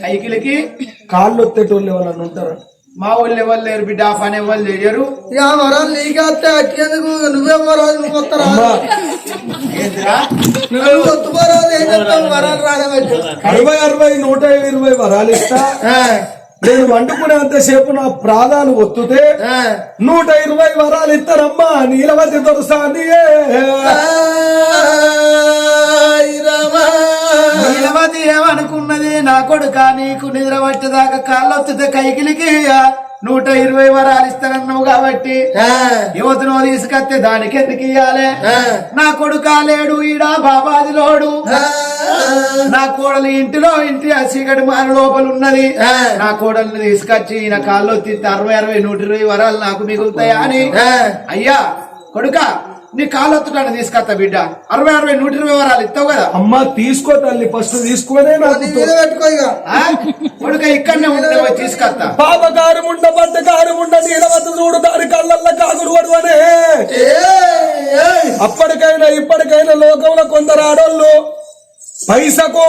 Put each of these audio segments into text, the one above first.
కైకిలికి కాళ్ళు ఒత్తేటోళ్ళు ఎవరన్నా ఉంటారా? మా వాళ్ళు ఎవరు లేరు బిడ్డ ఆ పని ఎవరు చేయరు. ఇక వరాలు నీకే వస్తే అట్టేందుకు నువ్వే వరాలు నువ్వు వస్తారా అమ్మా. ఏంటిరా నువ్వు వత్తు వరాలు ఏం చెప్తావు? వరాలు రాడవచ్చు అరవై అరవై నూట ఇరవై వరాలు ఇస్తా. నేను వండుకునేంతసేపు నా ప్రాణాలు ఒత్తుతే నూట ఇరవై వరాలు ఇస్తారమ్మా. నీలవతి దొరసాని నీలమతి ఏమనుకున్నది? నా కొడుక నీకు నిద్ర వచ్చేదాకా కాళ్ళొత్తితే కైకిలికి నూట ఇరవై వరాలు ఇస్తానన్నావు కాబట్టి యువతను తీసుకొస్తే దానికి ఎందుకు ఇయ్యాలి? నా కొడుక లేడు ఈడ బాబాది లోడు. నా కోడలు ఇంటిలో ఇంటి చీకటి మాన లోపల ఉన్నది. నా కోడల్ని తీసుకొచ్చి ఈయన కాళ్ళు తిత్తి అరవై అరవై నూట ఇరవై వరాలు నాకు మిగులుతాయా అని అయ్యా కొడుక నీ కాళ్ళొత్తుటాన్ని తీసుకొస్తా బిడ్డ. అరవై అరవై నూట ఇరవై వరాలు ఇస్తావు కదా? అమ్మ తీసుకో తల్లి ఫస్ట్ తీసుకొనే నాకు పెట్టుకో ఇక. ఆ? కొడుక ఇక్కడనే ఉంటే పోయి తీసుకొస్తా పాపకారు ఉండ బట్టకారు ఉండ నీలవతి చూడు దాని కళ్ళల్లో కాకులు పడువనే. అప్పటికైనా ఇప్పటికైనా లోకంలో కొందరు ఆడోళ్ళు పైసకు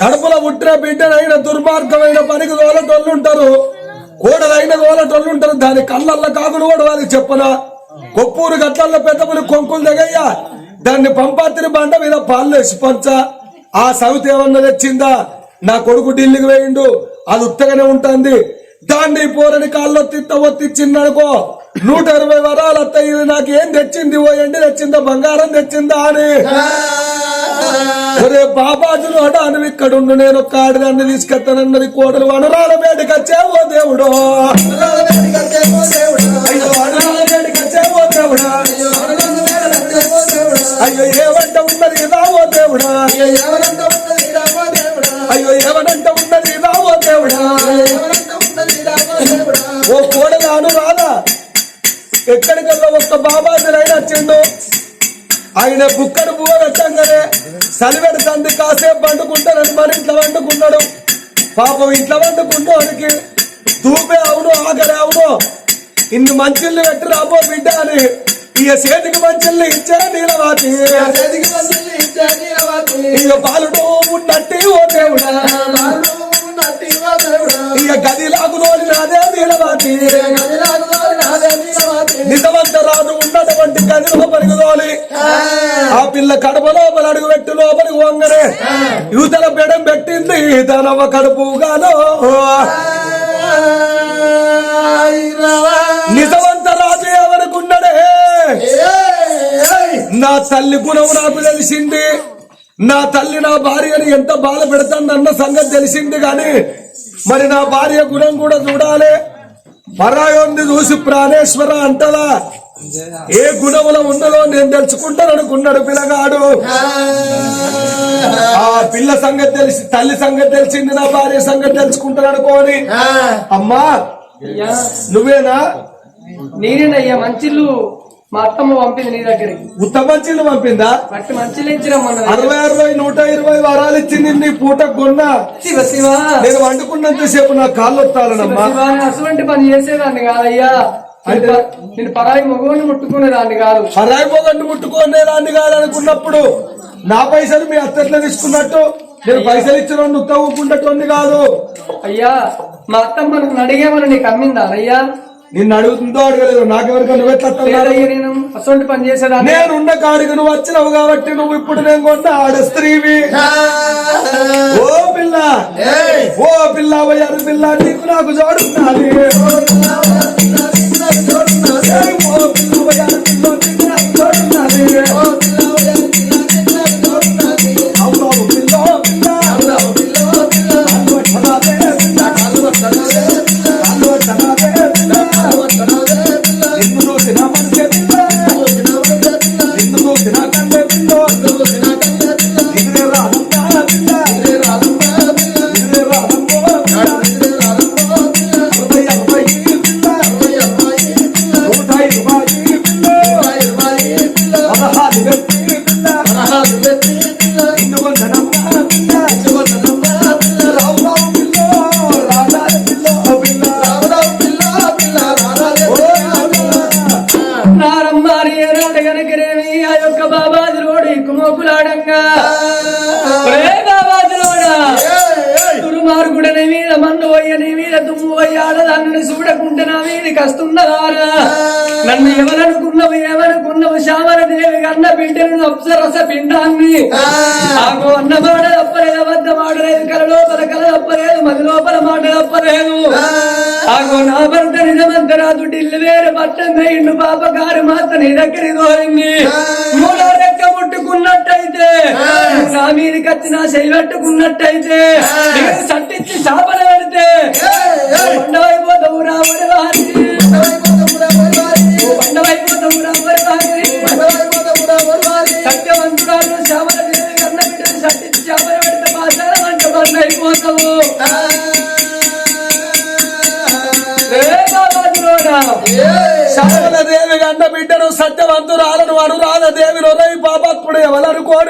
కడుపులో పుట్టిన బిడ్డనైన దుర్మార్గమైన పనికి తోలటోళ్ళు ఉంటారు. కోడలైన తోలటోళ్ళు ఉంటారు. దాని కళ్ళల్లో కాకులు కూడా వాళ్ళకి చెప్పనా? కొప్పూరు గట్లల్లో పెద్దపులు కొంకులు దగ్గయ్య దాన్ని పంపాతిని బండ మీద పాలు పంచ. ఆ సవితి ఏమన్నా తెచ్చిందా? నా కొడుకు ఢిల్లీకి వేయిండు అది ఉత్తగానే ఉంటుంది. దాన్ని పోరని కాల్లో తిత్త ఒత్తిచ్చిందనుకో. నూట ఇరవై వరాలు వస్తాయి ఇది నాకు ఏం తెచ్చింది? ఓ ఎండి తెచ్చిందా? బంగారం తెచ్చిందా అని. ఒరే బాబాజులు అడాను ఇక్కడ ఉండు నేను ఒక్క ఆడదాన్ని తీసుకెత్తానన్నది కోడలు వనరాల వేడికచ్చేవో దేవుడు. అయ్యో వనరాల వేడికచ్చేవో దేవుడా? అయ్యో ఏమంట ఉన్నది రావో దేవుడా? అయ్యో ఏమనంట ఉన్నది రావో దేవుడా? ఓ కోడలాను రాదా? ఎక్కడికల్లా ఒక్క బాబాజులైనా వచ్చిండు ఆయన బుక్కడు బువ పెట్టంగానే సలివెడ తండ్రి కాసేపు వండుకుంటానని మన ఇంట్లో వండుకున్నాడు. పాపం ఇంట్లో వండుకున్నోడికి తూపే అవును ఆగరే అవును. ఇన్ని మంచిళ్ళు పెట్టి రాబో బిడ్డ అని. ఇక చేతికి మంచిళ్ళు ఇచ్చే నీలవాతి. ఇక పాలుడు ఉన్నట్టు ఓ దేవుడా. ఇక గది లాగులోని నాదే నీలవాతి. నిజమంత రాదు ఉన్నటువంటి గది లోపలికి తోలి. ఆ. పిల్ల కడుపు లోపల అడుగు పెట్టి లోపలికి వంగనే. యువతల బెడం పెట్టింది తనవ కడుపుగాను. తల్లి గుణం నాకు తెలిసింది. నా తల్లి నా భార్యని ఎంత బాధ పెడుతుందన్న సంగతి తెలిసింది గాని మరి నా భార్య గుణం కూడా చూడాలి. పరాయోన్ని చూసి ప్రాణేశ్వర అంటదా? ఏ గుణముల ఉన్నదో నేను తెలుసుకుంటాను అనుకున్నాడు పిల్లగాడు. ఆ పిల్ల సంగతి తెలిసి తల్లి సంగతి తెలిసింది నా భార్య సంగతి తెలుసుకుంటాను అనుకోని. అమ్మా నువ్వేనా? నేనేనయ్యా మంచిళ్ళు మా అత్తమ్మ పంపింది నీ దగ్గరికి. ఉత్తమంచిని పంపిందా? బట్టి మంచిలు ఇచ్చిరమ్మన్నది అరవై అరవై నూట ఇరవై వరాలు ఇచ్చింది నీ పూట కొన్నా. శివ శివ. నేను వండుకున్నంత సేపు నా కాళ్ళు నేను అటువంటి పని చేసేదాన్ని కాదయ్యా. నేను పరాయి మగవాడిని ముట్టుకునేదాన్ని కాదు. పరాయి మొగండి ముట్టుకునే దాన్ని కాదనుకున్నప్పుడు నా పైసలు మీ అత్తట్లో తీసుకున్నట్టు నేను పైసలు ఇచ్చిన ఉత్తవుకుంటటువంటి కాదు. అయ్యా మా అత్తమ్మ నన్ను అడిగేమని నీకు అమ్మిందా? అయ్యా నిన్ను అడుగుతుందో అడగలేదు నాకెవరికో నువ్వు ఎట్లా వస్తావు? లేదయ్యా నేను పని నేనున్న కాడికి నువ్వు వచ్చినావు కాబట్టి నువ్వు ఇప్పుడు నేను కొన్న ఆడ స్త్రీవి. ఓ పిల్ల ఓ పిల్ల వయ్యారు పిల్ల నీకు నాకు జోడున్నది ఓ పిల్ల వయ్యారు పిల్ల నీకు చూడకుంటే నా మీద కస్తున్నదారా నన్ను ఎవరనుకున్నావు ఏమనుకున్నావు శ్యామల దేవి కన్న బిడ్డను అప్సరస పిండాన్ని. ఆగో అన్న మాట తప్పలేదు అబద్ధ మాట లేదు కల లోపల కల తప్పలేదు మది లోపల మాట తప్పలేదు ఆగో నా భర్త నిజమంతరాజు ఢిల్లీ వేరే పట్టం ఇండు పాప గారి మాత్ర నీ దగ్గరికి దోరింది. మూడో రెక్క ముట్టుకున్నట్టయితే నా మీదకి వచ్చి నా నేను సట్టించి చేపలు పెడితే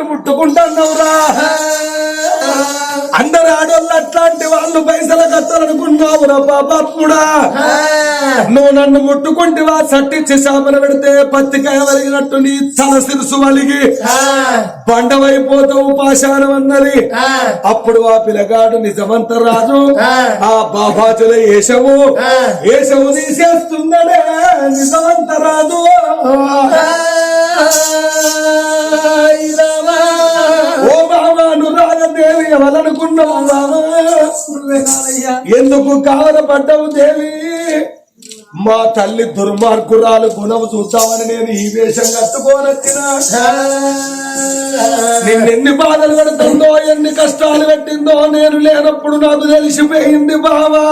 ముట్టుకుంటున్నావురా అందరు ఆడోళ్ళు అట్లాంటి వాళ్ళు పైసల కట్టాలనుకున్నావురా పాపాత్ముడా నువ్వు నన్ను ముట్టుకుంటివా? సట్టించి శాపన పెడితే పత్తికాయ వలిగినట్టు నీ తల సిరుసు వలిగి బండవైపోతావు పాషాణం అన్నది. అప్పుడు ఆ పిల్లగాడు నిజమంత రాజు. ఆ బాబాజుల ఏషవు. ఏషవు తీసేస్తుందనే నిజమంత రాజు. ఓ బాబా ఎవరనుకున్నావు బాబా ఎందుకు కావలపడ్డవు దేవి? మా తల్లి దుర్మార్గురాలు గుణము చూద్దామని నేను ఈ వేషం కట్టుకోనొచ్చినా నిన్నెన్ని బాధలు పెడుతుందో ఎన్ని కష్టాలు పెట్టిందో నేను లేనప్పుడు నాకు తెలిసిపోయింది బావా.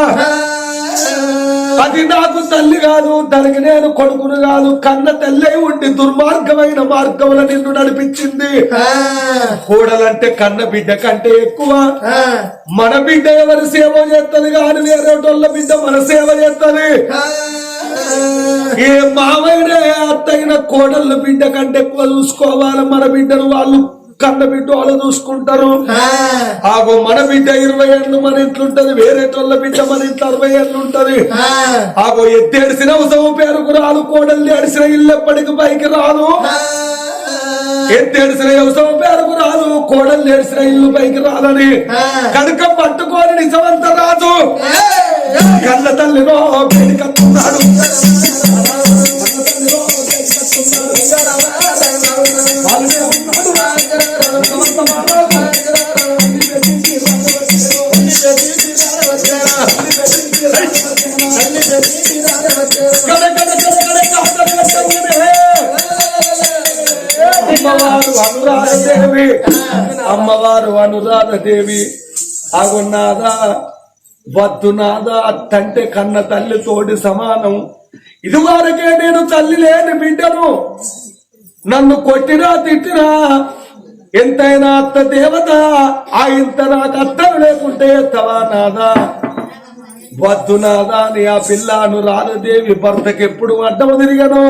అది నాకు తల్లి కాదు దానికి నేను కొడుకును కాదు. కన్న తల్లే ఉండి దుర్మార్గమైన మార్గముల నిన్ను నడిపించింది. కోడలంటే కన్న బిడ్డ కంటే ఎక్కువ. మన బిడ్డ ఎవరి సేవ చేస్తుంది కానీ వేరేటోళ్ళ బిడ్డ మన సేవ చేస్తుంది. ఏ మావైన అత్తైన కోడళ్ళ బిడ్డ కంటే ఎక్కువ చూసుకోవాలి మన బిడ్డను వాళ్ళు. కన్న బిడ్డ వాళ్ళు చూసుకుంటారు. ఆగో మన బిడ్డ ఇరవై ఏళ్ళు మన ఇంట్లో ఉంటది వేరేటోళ్ళ బిడ్డ మన ఇంట్లో అరవై ఏళ్ళు ఉంటది. ఆగో ఎత్తేడిసిన ఉసవం పేరుకు రాదు కోడల్ని అడిసిన ఇల్లు ఎప్పటికి పైకి రాదు. ఎత్తేడిసిన వ్యవసాయం పేరుకు రాదు కోడలు ఏడిసిన ఇల్లు పైకి రాదని. కనుక పట్టుకోని నిజమంత రాదు కళ్ళ తల్లిలో పేరు కట్టున్నాడు వాళ్ళనే అనురాధదేవి. అమ్మవారు అనురాధదేవి. అగున్నాదా వద్దునాదా? అత్తంటే కన్న తల్లి తోడి సమానం. ఇది వరకే నేను తల్లి లేని బిడ్డను. నన్ను కొట్టినా తిట్టినా ఎంతైనా అత్త దేవత ఆ ఇంత నాకు అత్తను లేకుంటే ఎత్తవా నాదా? వద్దు నాదా అని ఆ పిల్లను రాధదేవి భర్తకి ఎప్పుడు అడ్డము తిరిగను?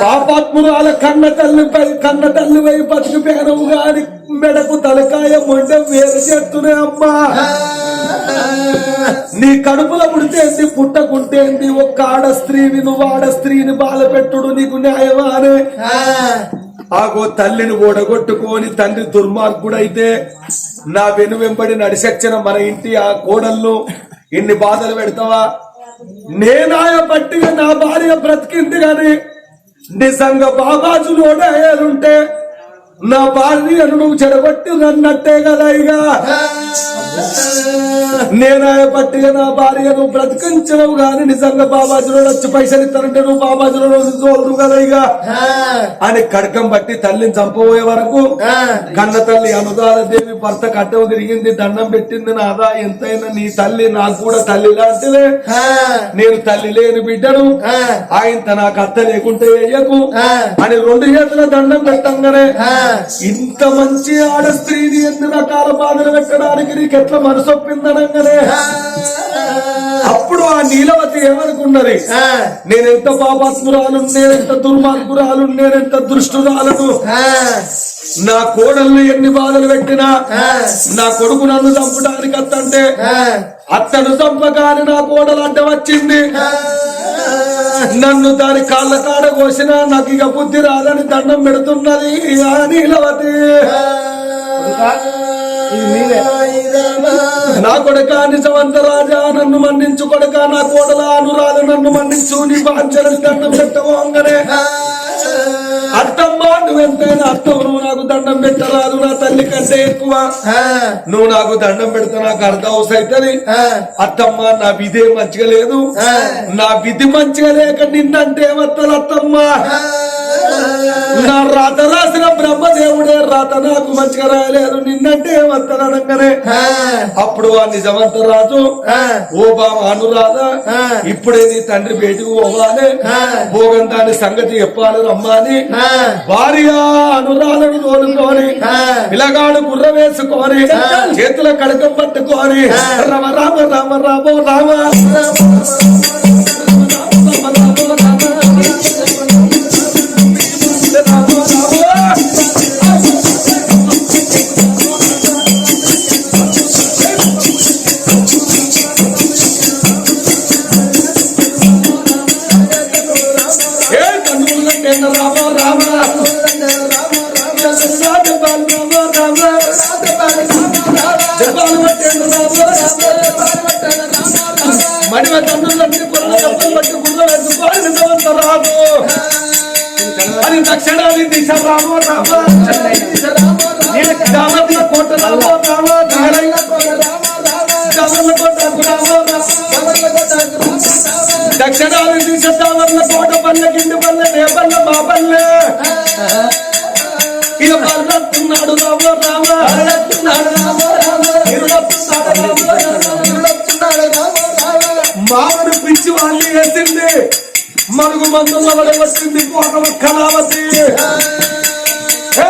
పాపాత్మురాల కన్న తల్లిపై కన్న తల్లిపై పేరవు గాని మెడకు తలకాయ మొండెం వేరు చేస్తున్నా అమ్మా. నీ కడుపులో పుడితేంది పుట్టకుంటేంది ఒక్క ఆడ స్త్రీని నువ్వు ఆడ స్త్రీని బాధ పెట్టుడు నీకు న్యాయమా అనే? ఆగో తల్లిని ఓడగొట్టుకొని తండ్రి దుర్మార్గుడైతే నా వెను వెంబడి నడిసెచ్చిన మన ఇంటి ఆ కోడళ్ళు ఇన్ని బాధలు పెడతావా? నేనాయ పట్టిగా నా భార్య బ్రతికింది కానీ నిజంగా బాబాజులు ఉంటే నా భార్యను నువ్వు చెడగొట్టి నన్నట్టే కదా ఇక. నేనాయ పట్టిగా నా భార్యను బ్రతికించవు గాని నిజంగా బాబాజులో వచ్చి పైసలు ఇస్తానంటే నువ్వు బాబాజులో తోలరు కదా ఇక అని కడకం బట్టి తల్లిని చంపబోయే వరకు కన్న తల్లి అనుదాన దేవి భర్త కట్టం తిరిగింది దండం పెట్టింది నాదా ఎంతైనా నీ తల్లి నాకు కూడా తల్లి లాంటిదే. నేను తల్లి లేని బిడ్డను. ఆయన నాకు అత్త లేకుంటే వేయకు. అని రెండు చేతుల దండం పెట్టంగానే ఇంత మంచి ఆడ స్త్రీని ఎన్ని రకాల బాధలు పెట్టడానికి నీకు ఎట్లా అప్పుడు ఆ నీలవతి ఏమనుకున్నది? నేనెంత పాపాత్మురాలు నేనెంత దుర్మార్గురాలు నేనెంత దృష్టురాలను. నా కోడళ్ళు ఎన్ని బాధలు పెట్టినా నా కొడుకు నన్ను చంపడానికి అత్తంటే అత్తను చంపగాని నా కోడలు అడ్డం వచ్చింది. నన్ను దాని కాళ్ళ కాడ కోసినా నాకు ఇక బుద్ధి రాదని దండం పెడుతున్నది ఆ నీలవతి. నా కొడుక నిజవంత రాజా నన్ను మన్నించు కొడుక నా కోడల అనురాలు నన్ను మన్నించు నీ బాధ్యతలు దండం పెట్టవోంగనే అత్తమ్మ నువ్వెంతైనా అత్తమ్మ నువ్వు నాకు దండం పెట్టరాదు నా తల్లి కంటే ఎక్కువ. నువ్వు నాకు దండం పెడితే నాకు అర్థం అవుతుంది అత్తమ్మ నా విధి మంచిగా లేదు. నా విధి మంచిగా లేక నిన్నంటే వత్తలు అత్తమ్మ నా రాత రాత నాకు మంచిగా రాయలేదు. నిన్నంటే అనగానే అప్పుడు ఆ నిజమంత రాజు ఓ బామ అనురాధ ఇప్పుడే నీ తండ్రి బయటకు పోవాలి. భోగం దాని సంగతి చెప్పాలి రమ్మని భార్య అనురాధను తోలుకొని పిల్లగాడు గుర్ర వేసుకొని చేతుల కడకం పట్టుకొని రమ. రామ రామ రామ రామ. కన్నుల టెన్న రామ రామ జపాలు రామ రామ జపాలు టెన్న రామ మడిమ కన్నులన్నీ కొన్న కప్పలు పట్టి గుర్ర వేసుకొని నిజమంత రాము అది దక్షిణాది దిశ రామ రామ దామర్ల కోట రామ రామ దారైన కోట రామ దామర్ల కోట రామ రామ దక్షిణాది దిశ దామర్ల కోట పల్లె కింది పల్లె నే పల్లె మా పల్లె ఇక పర్రత్తున్నాడు రామ రామ. పర్రత్తున్నాడు రామ రామ ఇరుడత్తున్నాడు మామిడి పిచ్చి వాళ్ళు వేసింది. మరుగు మందుల వచ్చింది కళావతి. హే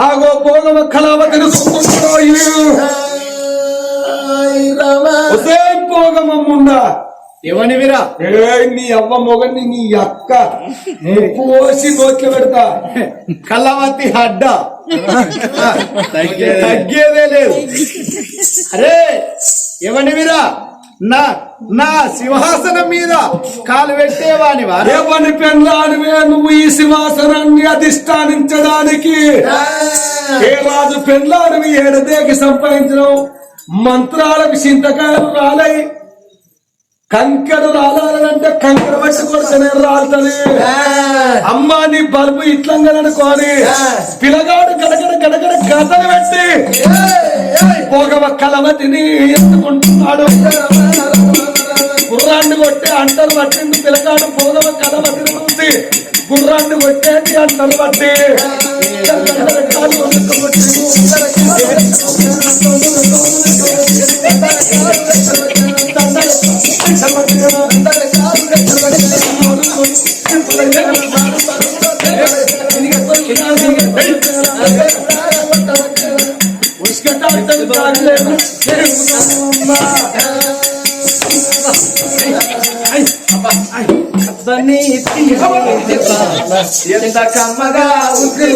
ఆగో భోగమ కళావతిని హుసేన్ భోగమమ్ముండా ఎవనివిరా ఏ నీ అవ్వ మొగని నీ అక్క. ముప్పు పోసి నోట్లో పెడతా. కళ్ళవతి అడ్డ తగ్గేదే లేదు. అరే ఎవనివిరా నా నా సింహాసనం మీద కాలు పెట్టేవాని వారు. దేవని పెళ్ళానివే నువ్వు ఈ సింహాసనాన్ని అధిష్టానించడానికి? ఏ రాజు పెళ్ళానివి ఏడదేకి సంపాదించడం మంత్రాలకు చింతకాయలు రాలై కంకర రాలాలంటే కంకర పట్టి కొడుతూనే రాలుతుంది. అమ్మా నీ బల్బు ఇట్లంగననుకోని పిల్లగాడు గడగడ గడగడ గదలు పెట్టి పోగవ కలవతిని ఎత్తుకుంటున్నాడు. గుర్రాన్ని కొట్టే అంటలు పట్టింది పిల్లగాడు పోగవ కలవతిని చూసి గుర్రాన్ని కొట్టేది అంటలు పట్టి. ఎంత కమ్మగా ఉంది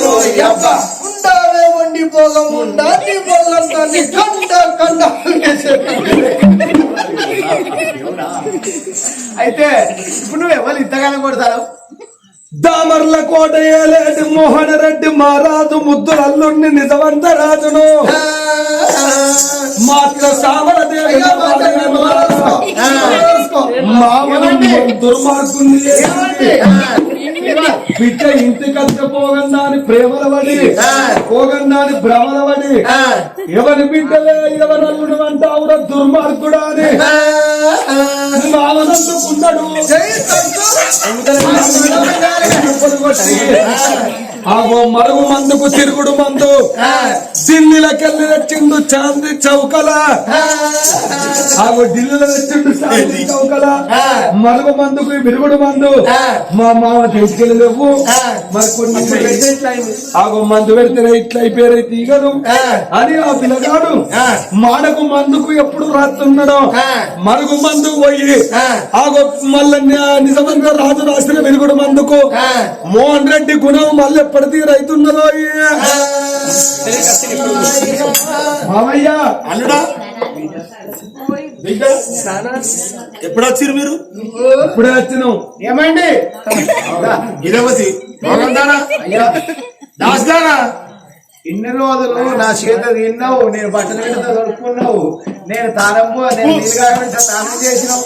ఉండాలే వండి పోగముండా నీ పొల్లంతా నీ కండ కండ అయితే ఇప్పుడు నువ్వు ఎవరు ఇంతగానం కొడతావు దామర్ల కోట ఏలేటి మోహన రెడ్డి మహారాజు ముద్దుల అల్లుణ్ణి నిజవంత రాజును మాత్ర సామల దేవి మామూలు దుర్మార్గుని బిడ్డ ఇంటి కథ పోగందాని ప్రేమల పడి పోగందాని భ్రమల పడి ఎవరి బిడ్డలే ఎవరల్లుడు అంటావురా దుర్మార్గుడా అని మామనందుకున్నాడు ఆగో మరుగు మందుకు తిరుగుడు మందు. ఢిల్లీలకెళ్ళి తెచ్చిండు చాంది చౌకల. ఆగో ఢిల్లీలో తెచ్చిండు చాంది చౌకల. మరుగు మందుకు విరుగుడు మందు. మా మామ తీసుకెళ్ళలేవు మరి కొన్ని ఆగో మందు పెడితేనే ఇట్లా అయిపోయారు తీగదు అని ఆ పిల్లగాడు మాడకు మందుకు ఎప్పుడు రాస్తున్నాడో మరుగు మందు పోయి ఆగో మళ్ళీ నిజమంగా రాజు రాసిన వెలుగుడు మందుకు మోహన్ రెడ్డి గుణం మళ్ళీ ఎప్పటికీ రైతున్నదో మామయ్య. అల్లుడా? ఎప్పుడు వచ్చిరు మీరు? ఇప్పుడే వచ్చినాం. ఏమండి? గిరవతి దాస్దానా? ఇన్ని రోజులు నా చేత తిన్నావు నేను బట్టలు పెడితే దొరుకున్నావు నేను తానము నేను నీళ్ళు కాకుండా తానం చేసినావు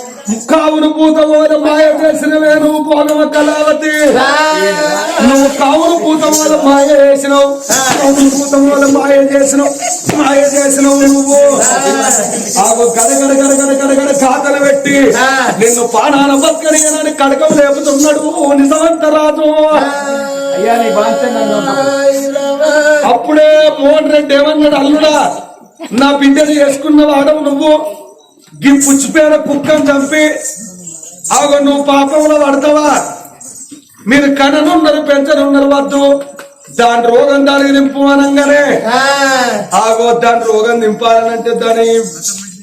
కావును పూతమోల మాయ చేసినవే నువ్వు పోగమ కళావతి. నువ్వు కావును పూతమోల మాయ చేసినావు. కావును పూతమోల మాయ చేసినావు. మాయ చేసినావు నువ్వు. ఆగు గడ గడ గడ గడ గడ గడ ఖాతలు పెట్టి నిన్ను పానాల బతకని కడకం లేపుతున్నాడు నిజమంత రాజు. అయ్యా నీ బాధ్యత అప్పుడే మోహన్ రెడ్డి ఏమన్నాడు అల్లుడా నా బిడ్డను చేసుకున్న వాడవు నువ్వు. గీ పుచ్చిపోయిన కుక్కను చంపి ఆగో నువ్వు పాపంలో పడతావా? మీరు కననున్నారు పెంచనున్నారు వద్దు. దాని రోగం దానికి నింపు అనగానే. ఆగో దాని రోగం నింపాలనంటే దాని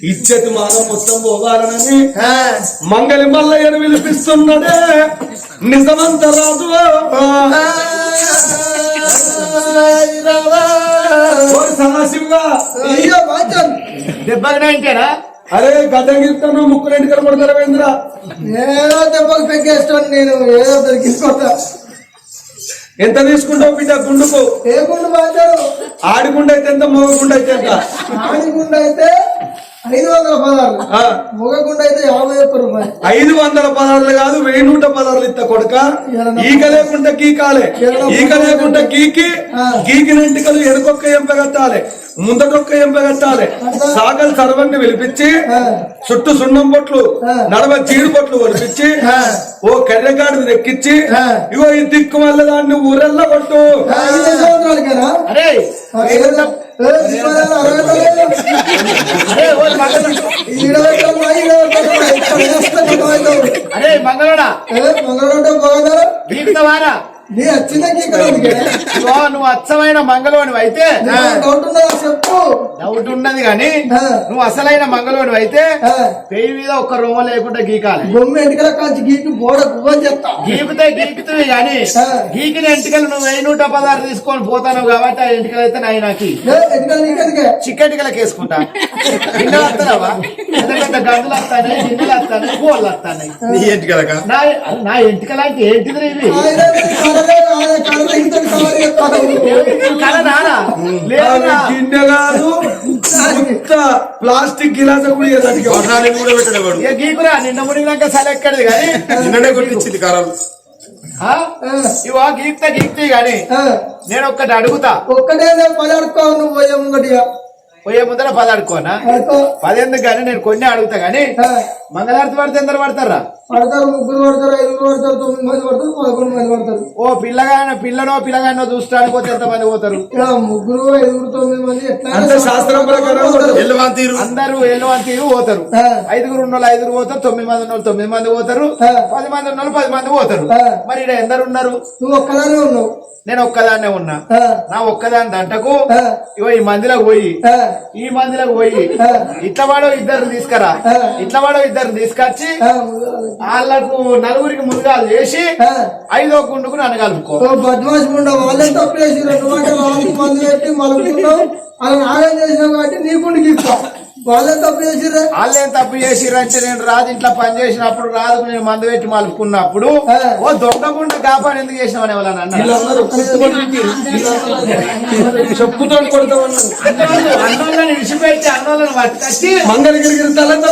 ఇచ్చేది మానం మొత్తం పోవాలనని మంగళి మల్లయ్యను పిలిపిస్తున్నాడే నిజమంత రాజు సదాశివుగా దెబ్బకి నైంటేనా అరే గడ్డం గిస్తాను ముక్కు రెండు కనబడతారా వేంద్ర? ఏదో దెబ్బకు పెంకేస్తాను నేను ఏదో దొరికిపోతా. ఎంత తీసుకుంటావు బిడ్డ గుండుకు? ఏ గుండు వాచాడు ఆడిగుండ అయితే ఎంత మోగ గుండ అయితే ఎంత? ఆడి గుండు అయితే ఐదు వందల పదాలు ఆ, మగ గుండు అయితే యాభై ఒక్క రూపాయలు. ఐదు వందల పదార్లు కాదు వెయ్యి నూట పదార్లు ఇస్తా కొడుక. ఈక లేకుండా గీకాలే ఈక లేకుండా గీకి గీకిన ఎంటికలు ఎనకొక్క ఎంపగట్టాలి ముందటొక్క ఎంపగట్టాలి సాగలు సర్వాన్ని పిలిపించి చుట్టూ సున్నం బొట్లు నడవ జీడి బొట్లు ఒలిపించి ఓ కర్రెగాడిని ఎక్కించి ఇగో ఈ దిక్కు వల్ల దాన్ని ఊరెల్లా కొట్టు. అరే. అరే ఓ మంగళ నీ నువ్వు అచ్చమైన మంగళవాణి అయితే చెప్పు. డౌట్ ఉన్నది కానీ. నువ్వు అసలైన మంగళవాణి అయితే పెయి మీద ఒక్క రూమ లేకుండా గీకాలి. బొమ్మ ఎంటికల కాంచి గీకి బోడ గువ్వ చేస్తా. గీకితే గీకుతుంది కానీ. గీకిన ఎంటికలు నువ్వు వెయ్యి నూట పదార్థ తీసుకొని పోతాను కాబట్టి ఆ ఎంటికలు అయితే నాయి నాకి చికెటికలకు వేసుకుంటా. గిన్నెలు వస్తానవా పెద్ద పెద్ద గంటలు వస్తాయి గిన్నెలు వస్తాయి కోళ్ళు వస్తాయి నీ ఏంటి కదక నా నా ఎంటికలు అంటే ఏంటిది కల గిన్నె కాదు ఇంత ప్లాస్టిక్ గిలాస కూడా ఇయ్యడానికి పట్టణాన్ని కూడా పెట్టాడు వాడు. ఇక గీకురా? నిన్న మునిగినాక సరే ఎక్కడిది కానీ? నిన్ననే కొట్టించింది కారాలు. ఆ? ఇవా గీక్తా గీక్తే గాని నేను ఒక్కటి అడుగుతా. ఒక్కటే పది అడుక్కో నువ్వు పోయే ముంగటిగా పోయే ముందర పది అడుకోనా అడుకో పదెందుకు గాని నేను కొన్ని అడుగుతా గాని మంగళారతి పడితే ఎందరు పడతారా? పడతారు ముగ్గురు పడతారు ఐదుగురు పడతారు తొమ్మిది మంది పడతారు పదకొండు మంది పడతారు. ఓ పిల్లగానో పిల్లనో పిల్లగానో చూస్తానికి పోతే ఎంత మంది పోతారు ముగ్గురు ఐదుగురు తొమ్మిది మంది ఎట్లా శాస్త్రం ప్రకారం ఎల్లువాంతీరు. అందరూ తీరు పోతారు. ఐదుగురు ఉన్న వాళ్ళు ఐదుగురు పోతారు తొమ్మిది మంది ఉన్న వాళ్ళు తొమ్మిది మంది పోతారు. పది మంది ఉన్న వాళ్ళు పది మంది పోతారు. మరి ఇక్కడ ఎందరు ఉన్నారు నువ్వు ఒక్కదానే ఉన్నావు. నేను ఒక్కదాన్నే ఉన్నా. నా ఒక్కదాని దంటకు. ఇగో ఈ మందిలోకి పోయి. ఈ మందిలోకి పోయి. ఇట్ల వాడో ఇద్దరు తీసుకురా. ఇట్ల వాడో ఇద్దరు తీసుకొచ్చి వాళ్ళకు నలుగురికి ముందుగాలు చేసి. ఐదో గుండుకు నన్ను కలుపుకో. బద్మాష్ ఉండవు వాళ్ళే తప్పు చేసి అంటే వాళ్ళకి మందు పెట్టి మలుపుకున్నావు అలా నాగం చేసినావు కాబట్టి నీకుండి గీస్తావు వాళ్ళే తప్పు చేసిర్రే వాళ్ళేం తప్పు చేసిరంటే నేను రాజు ఇంట్లో పని చేసినప్పుడు రాజుకు నేను మందు పెట్టి మలుపుకున్నప్పుడు. ఓ దొంగకుండా కాపాడు ఎందుకు చేసినావని ఎవరన్నా అన్నారు? చెప్పుతో కొడతామన్నారు. అన్నోళ్ళు అన్నోళ్ళని విడిచిపెట్టి అన్నోళ్ళని పట్టుకొచ్చి మంగళగిరి తలంతా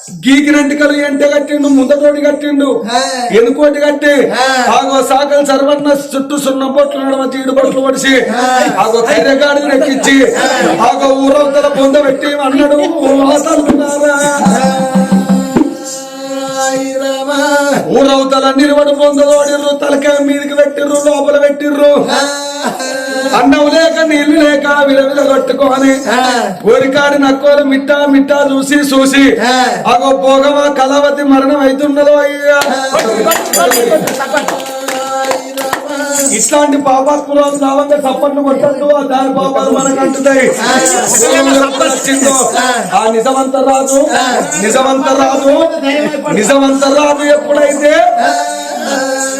గీకినంటికలు ఎంట కట్టిండు ముందటోటి కట్టిండు ఎనుకోటి కట్టి ఆగో సాకలు సర్వన్న చుట్టూ సున్న బొట్లు నడవ జీడి బొట్లు పడిసి ఆగో కర్రెగాడిని ఎక్కించి ఆగో ఊరవతల పొంద పెట్టి అన్నాడు? ఊరవతల నిలబడి పొందదోడిర్రు తలకాయ మీదకి పెట్టిర్రు లోపల పెట్టిర్రు అన్నం లేక నీళ్ళు లేక విలవిల కొట్టుకొని కోరికాడి నక్కోలు మిట్టా మిట్టా చూసి చూసి అగో భోగమా కలవతి మరణం అవుతున్నదో అయ్యా ఇట్లాంటి పాపాత్మురాలు రావంగా చప్పట్లు కొట్టద్దు ఆ దాని పాపాలు మనకు అంటుతాయి ఆ నిజమంత రాదు నిజమంత రాదు నిజమంత రాదు ఎప్పుడైతే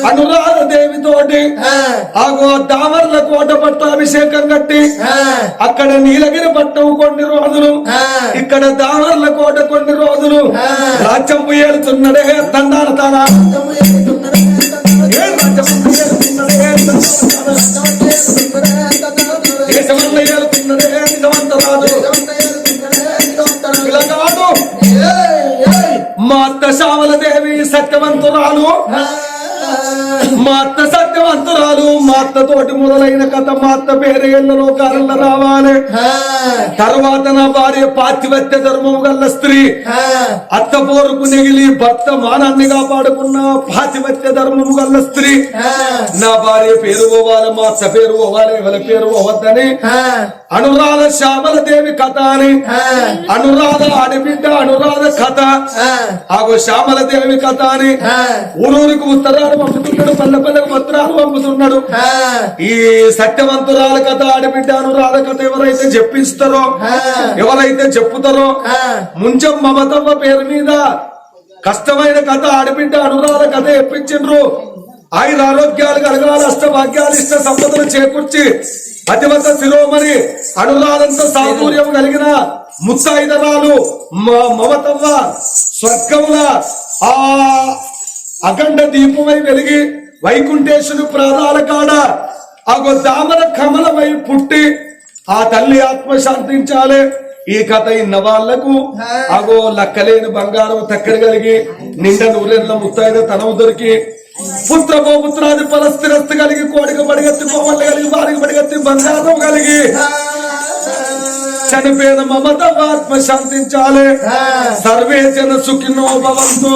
అనురాధ దేవితోటి ఆగో దామర్ల కోట పట్టాభిషేకం కట్టి అక్కడ నీలగిరి పట్టం కొన్ని రోజులు ఇక్కడ దామర్ల కోట కొన్ని రోజులు రాజ్యం ఏలుతున్నడే తండాల తానా మా అత్త శ్యామల దేవి సత్యవంతురాలు. మా అత్త సత్య సత్యవంతురాలు మా అత్త తోటి మొదలైన కథ మా అత్త పేరు ఎల్లలో కాలంలో రావాలి. తర్వాత నా భార్య పాతివత్య ధర్మం గల్ల స్త్రీ. అత్త పోరుకు నెగిలి భర్త మానాన్ని కాపాడుకున్న పాతివత్య ధర్మము గల్ల స్త్రీ. నా భార్య పేరు పోవాలి మా అత్త పేరు పోవాలి ఎవరి పేరు పోవద్దని. అనురాధ శ్యామల దేవి కథ అని. అనురాధ ఆడబిడ్డ అనురాధ కథ. ఆగో శ్యామల దేవి కథ అని. ఊరూరికి ఉత్తరాలు పంపుతున్నాడు పల్లె పల్లెకు పత్రాలు పంపుతున్నాడు ఈ సత్యవంతురాల కథ ఆడబిడ్డ అనురాధ కథ ఎవరైతే చెప్పిస్తారో ఎవరైతే చెప్పుతారో ముంచం మమతమ్మ పేరు మీద కష్టమైన కథ ఆడబిడ్డ అనురాధ కథ చెప్పించిండ్రు ఆయన ఆరోగ్యాలు కలగాలి అష్ట భాగ్యాలు ఇష్ట సంపదలు చేకూర్చి అతివత శిరోమణి అనురాధంతో సాధూర్యం కలిగిన ముత్తాయిదరాలు మ- మమతవ్వ స్వర్గముల ఆ అఖండ దీపమై వెలిగి వైకుంఠేశ్వరు ప్రాణాల కాడ ఆ దామర కమలమై పుట్టి ఆ తల్లి ఆత్మ శాంతించాలి ఈ కథ ఇన్న వాళ్ళకు అగో లక్కలేని బంగారం తక్కడి కలిగి నిండా నూరేళ్ళ ముత్తైన తనవు దొరికి పుత్ర గోపుత్రాది పరస్థిరస్తు కలిగి కోడికి పడిగత్తి కోమల్ని కలిగి వారికి పడిగత్తి బంగారం కలిగి. చనిపోయిన మమత ఆత్మ శాంతించాలి సర్వే జన సుఖినో భవంతు.